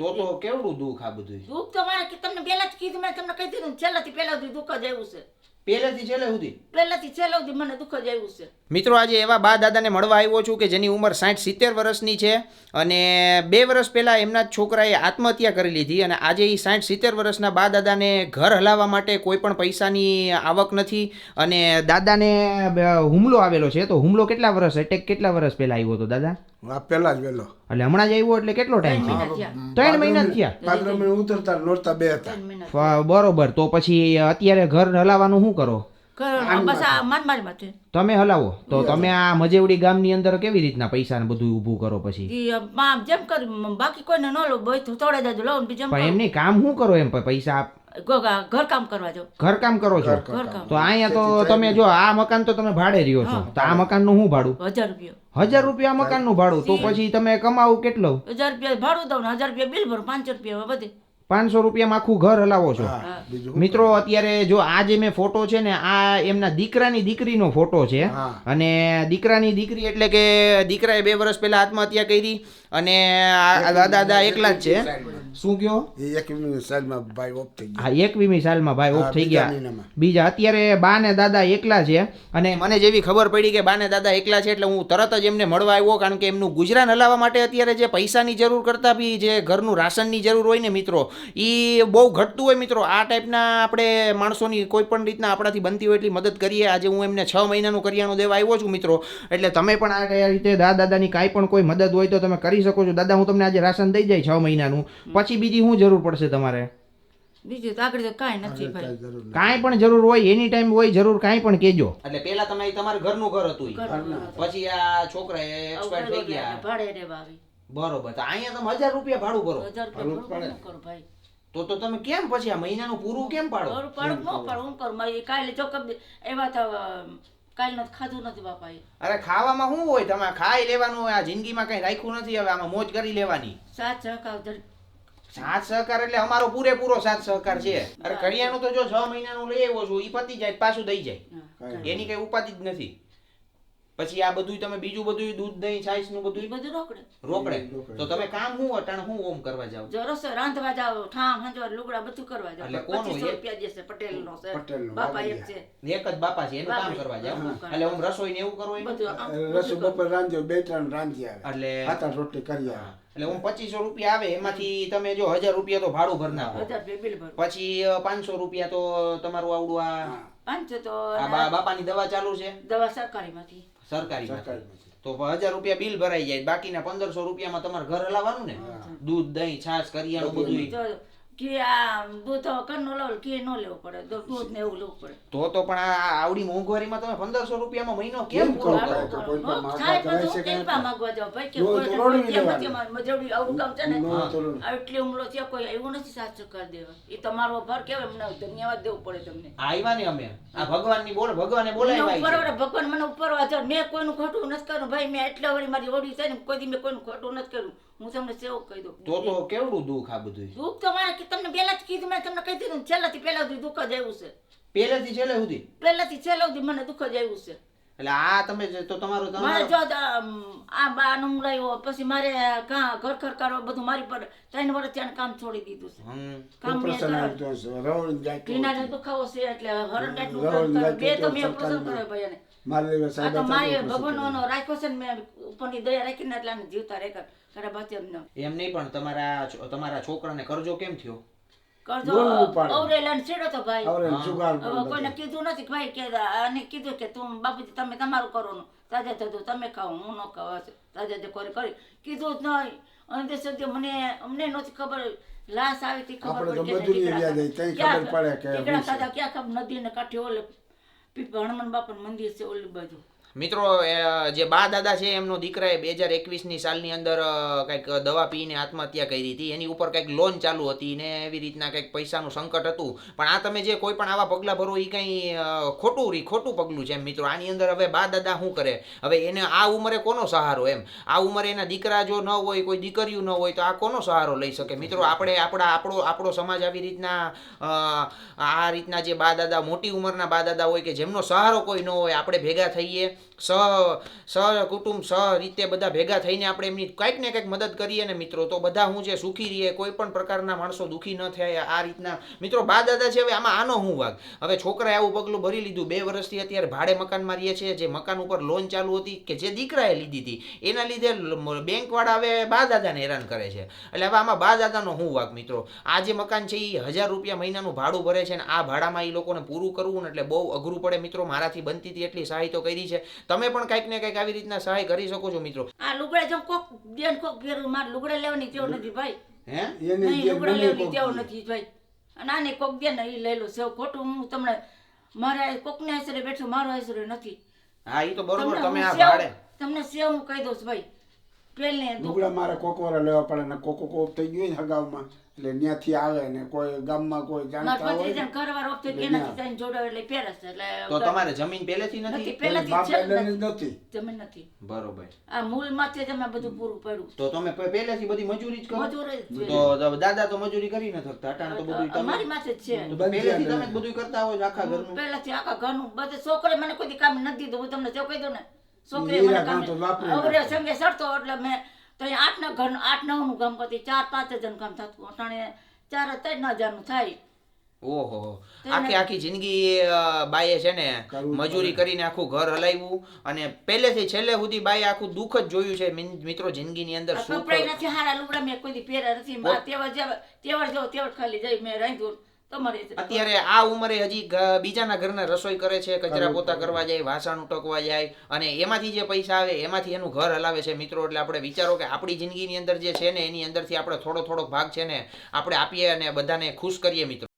તો તો કેવડું દુઃખ આ બધું દુઃખ તો મારે તમને પહેલા જ કીધું, મેં તમને કહી દીધું છેલ્લાથી પહેલા દુઃખ જ આવ્યું છે. પહેલેથી છેલ્લે સુધી? પહેલાથી છેલ્લા સુધી મને દુઃખ જ આવ્યું છે. મિત્રો આજે એવા બા દાદાને મળવા આવ્યો છું કે જેની ઉંમર સાઠ સિત્તેર વર્ષની છે અને બે વર્ષ પહેલાં એમના જ છોકરાએ આત્મહત્યા કરી લીધી અને આજે એ સાઠ સિત્તેર વર્ષના બા દાદાને ઘર હલાવવા માટે કોઈ પણ પૈસાની આવક નથી અને દાદાને હુમલો આવેલો છે. તો હુમલો કેટલા વર્ષ એટેક કેટલા વર્ષ પહેલાં આવ્યો હતો દાદા? આ પહેલા જ વહેલો એટલે હમણાં જ આવ્યો એટલે કેટલો ટાઈમ થયો? છે ત્રણ મહિના થયા? ઉતરતા નોરતા બે હતા. ત્રણ મહિના ફ- બરોબર. તો પછી અત્યારે ઘર હલાવવાનું શું કરો? મારી માથે તમે હલાવો. તો તમે આ મજેવડી ગામની અંદર કેવી રીતના પૈસા ને બધું ઊભું કરો પછી? જેમ કરી બાકી કોઈને ન લો થોડા તો થોડે જાજુ લો ને પણ એમની કામ શું કરો એમ? પૈસા ઘરકામ ઘર કામ કરવા જો ઘરકામ કરો છો? તો અહીંયા તો તમે જો આ મકાન તો તમે ભાડે રહ્યો છો. તો આ મકાનનું શું ભાડું? હજાર રૂપિયા. હજાર રૂપિયા મકાનનું ભાડું? તો પછી તમે કમાવું કેટલું? હજાર રૂપિયા ભાડું દઉં હજાર રૂપિયા બિલ ભરો પાંચસો રૂપિયા બધે. પાંચસો રૂપિયામાં આખું ઘર હલાવો છો. મિત્રો અત્યારે જો આ જે મેં ફોટો છે ને આ એમના દીકરાની દીકરીનો ફોટો છે. અને દીકરાની દીકરી એટલે કે દીકરાએ બે વર્ષ પહેલા આત્મહત્યા કરી અને દાદા એકલા જ છે. શું કયો? એ એક સાઈડમાં ભાઈ ઓફ થઈ ગયા. હા એકવીમી સાલમાં ભાઈ ઓફ થઈ ગયા. બીજા અત્યારે બા ને દાદા એકલા છે અને મને જેવી ખબર પડી કે બા ને દાદા એકલા છે એટલે હું તરત જ એમને મળવા આવ્યો કારણ કે એમનું ગુજરાન હલાવવા માટે અત્યારે જે પૈસાની જરૂર કરતા બી જે ઘરનું રાશનની જરૂર હોય ને મિત્રો એ બહુ ઘટતું હોય મિત્રો. આ ટાઈપના આપણે માણસોની કોઈ પણ રીતના આપણાથી બનતી હોય એટલી મદદ કરીએ. આજે હું એમને છ મહિનાનું કરિયાણું દેવા આવ્યો છું મિત્રો એટલે તમે પણ આ રીતે દાદા દાદાની કાંઈ પણ કોઈ મદદ હોય તો તમે કરી શકો છો. દાદા હું તમને આજે રાશન દઈ જાય છ મહિનાનું. પછી બીજી શું જરૂર પડશે તમારે? બીજું તો આગળ તો કાંઈ નથી ભાઈ. કાંઈ પણ જરૂર હોય એની ટાઈમ હોય જરૂર કાંઈ પણ કેજો એટલે પહેલા તમે તમારું ઘરનું ઘર હતું પછી આ છોકરા એક્સપાયર થઈ ગયા. ભાડે રેવા આવી બરોબર. તો અહીંયા તમે હજાર રૂપિયા ભાડું ભરો. હજાર રૂપિયા ભાડું શું ભાઈ? તો તો તમે કેમ પછી આ મહિનાનું પૂરું કેમ પાડો? પણ પાડું ન પાડું હું કરું? મારી કાલે ચોકબ એવા તો કાલે નથી ખાધું નથી બાપા અરે ખાવામાં શું હોય? તમે ખાઈ લેવાનું હોય આ જિંદગીમાં કઈ રાખ્યું નથી હવે આમાં મોજ કરી લેવાની. સાચ કાવ જરી- સાથ સહકાર એટલે અમારો પૂરેપૂરો સાથ સહકાર છે. અરે કરિયાનું તો જો છ મહિનાનું લઈ આવ્યો છું એ પતી જાય પાછું દઈ જાય. એની કઈ ઉપાધિ જ નથી. પછી આ બધું તમે બીજું બધું દૂધ દહીં છાશનું બધું બધું રોકડે. રોકડે. તો તમે કામ હું અટાણ હું ઓમ કરવા જાવ? જો રસોઈ રાંધવા જાવ ઠામ હંજવાર લુગડા બધું કરવા જાવ. એટલે કોણ હોય? રૂપિયા દેશે પટેલ નો છે. પટેલનો, બાપા એક છે. એક જ બાપા છે એનું કામ કરવા જાવ? એટલે ઓમ રસોઈ ને એવું કરો? બધું રસોઈ બપોર રાંધ્યો બે ત્રણ રાંધી આવે એટલે હાથા રોટલી કરી આવે એટલે હું પચીસો રૂપિયા આવે એમાંથી તમે જો હજાર રૂપિયા તો ભાડું ભર નાખો. પછી પાંચસો રૂપિયા તો તમારું આવડું આ પાંચસો તો આ બાપાની દવા ચાલુ છે? દવા સરકારીમાંથી. સરકારી તો હજાર રૂપિયા બિલ ભરાઈ જાય બાકીના પંદરસો રૂપિયામાં તમારે ઘર હલાવવાનું ને? દૂધ દહીં છાશ કરિયાણું બધું જો કે આ દૂધ કન્નો લો કે ન લેવો પડે દૂધ દૂધ ને એવું લેવું પડે. તો તો પણ આ આવડી મોંઘવારીમાં તમે પંદરસો રૂપિયામાં મહિનો કેમ પૂરો કરો? કરો? કોઈ માગવા ભાઈ? કે કોઈ તો ને કોઈ આવું કામ છે ને નો તો એટલી ઉમરો છે કોઈ એવું નથી સાથ સહકાર દેવા. એ તમારો ભાર કેવાય મને ધન્યવાદ દેવું પડે તમને. આવ્યા ને અમે. આ ભગવાનની બોલ ભગવાને મને બોલાવ્યા ભગવાન મને ઉપરવા જાવ. મેં કોઈનું ખોટું નથી કર્યું. ભાઈ મેં એટલા વળી મારી ઓડી છે ને કોઈ દી મેં કોઈનું ખોટું નથી કર્યું. હું તમને સેવક કહી દઉં. તો તો કેવડું દુઃખ આ બધું દુઃખ તો મારે કે તમને પહેલા જ કીધું મેં તમને કહી દીધું છેલ્લાથી પહેલા સુધી દુઃખ જ આવ્યું છે. પહેલાથી છેલ્લે સુધી? પહેલાથી છેલ્લે સુધી મને દુઃખ જ આવ્યું છે. એટલે આ તમે તો તમારું મારે જો આ બાનું લાવ્યો પછી મારે કાં ઘર ખર કરવા બધું મારી પર ત્રણ વર્ષ ત્યાં કામ છોડી દીધું છે. કામ મેં ઓપરેશન કરાવ્યું. આવતું હશે, રવણ જાય તો કિનારે દુખાવો છે એટલે હરણ ઓપરેશન બે તો મેં સરકારી કર્યો ભાઈ. મારે ભગવાનનો રાખ્યો છે ને મેં ઉપરની દયા રાખીને એટલે જીવતા રેખા ખરા બાકી એમ નહીં પણ તમારા તમારા છોકરાને કરજો કેમ થયો? કરજો. છેડો તો ભાઈ. આવરે જુગાર હવે કોઈને બધું. કીધું નથી કે ભાઈ કે આને કીધું કે તું બાપુજી તમે તમારું કરો ને તાજા થતું તમે ખાઓ હું ન ખાવા તાજા જે કરી કરી કીધું જ નહીં. અંતે સુધી મને અમને નથી ખબર. લાશ આવી હતી ખબર આપણે તો પડી કે મજૂરી ટીકડા વ્યાજ આવી, ત્યાં ક્યાં ખબર પડે કે ટીકડા હું છે. ખાધા ક્યાં ખબર? નદી ને કાંઠે ઓલે પીપ હનુમાન બાપાનું મંદિર છે ઓલી બાજુ. મિત્રો જે બા દાદા છે, એમનો દીકરાએ બે હજાર એકવીસની સાલની અંદર કંઈક દવા પીને આત્મહત્યા કરી હતી. એની ઉપર કંઈક લોન ચાલુ હતી ને એવી રીતના કંઈક પૈસાનું સંકટ હતું. પણ આ તમે જે કોઈ પણ આવા પગલાં ભરો એ કંઈ ખોટું, રી ખોટું પગલું છે એમ, મિત્રો. આની અંદર હવે બા દાદા શું કરે? હવે એને આ ઉંમરે કોનો સહારો એમ? આ ઉંમરે એના દીકરા જો ન હોય, કોઈ દીકરીઓ ન હોય, તો આ કોનો સહારો લઈ શકે? મિત્રો, આપણે આપણા, આપણો આપણો સમાજ આવી રીતના આ રીતના જે બા દાદા, મોટી ઉંમરના બા દાદા હોય કે જેમનો સહારો કોઈ ન હોય, આપણે ભેગા થઈએ સહ સ કુટુંબ સ રીતે બધા ભેગા થઈને આપણે એમની કંઈક ને કંઈક મદદ કરીએ ને મિત્રો. તો બધા હું છે સુખી રહીએ, કોઈ પણ પ્રકારના માણસો દુઃખી ન થાય આ રીતના. મિત્રો, બા દાદા છે, હવે આમાં આનો હું વાગ હવે છોકરાએ આવું પગલું ભરી લીધું. બે વર્ષથી અત્યારે ભાડે મકાનમાં રહીએ છીએ જે મકાન ઉપર લોન ચાલુ હતી કે જે દીકરાએ લીધી હતી, એના લીધે બેંકવાળા હવે બા દાદાને હેરાન કરે છે. એટલે હવે આમાં બા દાદાનો હું વાગ મિત્રો? આ જે મકાન છે એ હજાર રૂપિયા મહિનાનું ભાડું ભરે છે ને આ ભાડામાં એ લોકોને પૂરું કરવું ને એટલે બહુ અઘરું પડે. મિત્રો, મારાથી બનતી હતી એટલી સહાય તો કરી છે. તમે પણ કંઈક ને કંઈક આવી રીતના સહાય કરી શકો છો મિત્રો. આ લુગડા જો કોક બેન કોક ફેરવું માર લુગડા લેવાની ટેવ નથી ભાઈ. હે? એને લુગડા લેવાની કોક ટેવ નથી ભાઈ. અને આને કોક દે ને એ લઈ લો સેવ ખોટું હું તમને મારા કોકને આશરે બેઠું મારો આશરે નથી. હા એ તો બરોબર તમને તમે આ સેવ- ભાડે. તમને સેવ હું કહી દઉં છું ભાઈ. લુગડા મારે કોકવારા લેવા પડે ને કોકો કોપ થઈ ગયું ને હગાવમાં એટલે ત્યાંથી આવે ને કોઈ ગામમાં કોઈ જાણતા હોય ઘરવાર ઓફ થઈ ગયા એનાથી થઈને જોડાવે એટલે પહેરે છે. તો એટલે તમારે જમીન પહેલેથી નથી? નથી પહેલેથી છે નથી. નથી. જમીન નથી. બરોબર. આ મૂળમાંથી જ અમે બધું પૂરું પડ્યું. તો તમે પહેલેથી બધી મજૂરી જ કરો? મજૂર છે. તો દાદા તો મજૂરી કરી ન થકતા અટાણ તો બધું તમારી અમારી માથે જ છે. પહેલેથી તમે બધું કરતા હોય છો આખા ઘરનું? પહેલાથી આખા ઘરનું બધે છોકરે મને કોઈ કામ નથી દીધું. હું તમને જો કહી દઉં ને? છોકરીએ હીરા મને કામ કામ તો વાપરી અવરે સંગે સરતો એટલે મેં તો આઠ ના ઘર આઠ નવનું કામ કરતી ચાર પાંચ જણ કામ થતું. અટાણે ચાર ત્રણ હજારનું થાય. ઓહો. આખી આખી જિંદગી બાઈએ છે ને મજૂરી કરીને આખું ઘર હલાવ્યું અને પહેલેથી છેલ્લે સુધી બાઈએ આખું દુઃખ જ જોયું છે મિત્રો મિત્રો જિંદગીની અંદર સુખ નથી હારા લુગડા મેં કોઈ દી પહેર્યા નથી. તેવર જેવા તેવર જેવો તેવર ખાલી જઈ મેં રાંધ્યું. અત્યારે આ ઉંમરે હજી બીજાના ઘરના રસોઈ કરે છે કચરા પોતા કરવા જાય વાસણ ઉટકવા જાય અને એમાંથી જે પૈસા આવે એમાંથી એનું ઘર હલાવે છે મિત્રો. એટલે આપણે વિચારો કે આપણી જિંદગીની અંદર જે છે ને એની અંદરથી આપણે થોડો થોડો ભાગ છે ને આપણે આપીએ અને બધાને ખુશ કરીએ મિત્રો.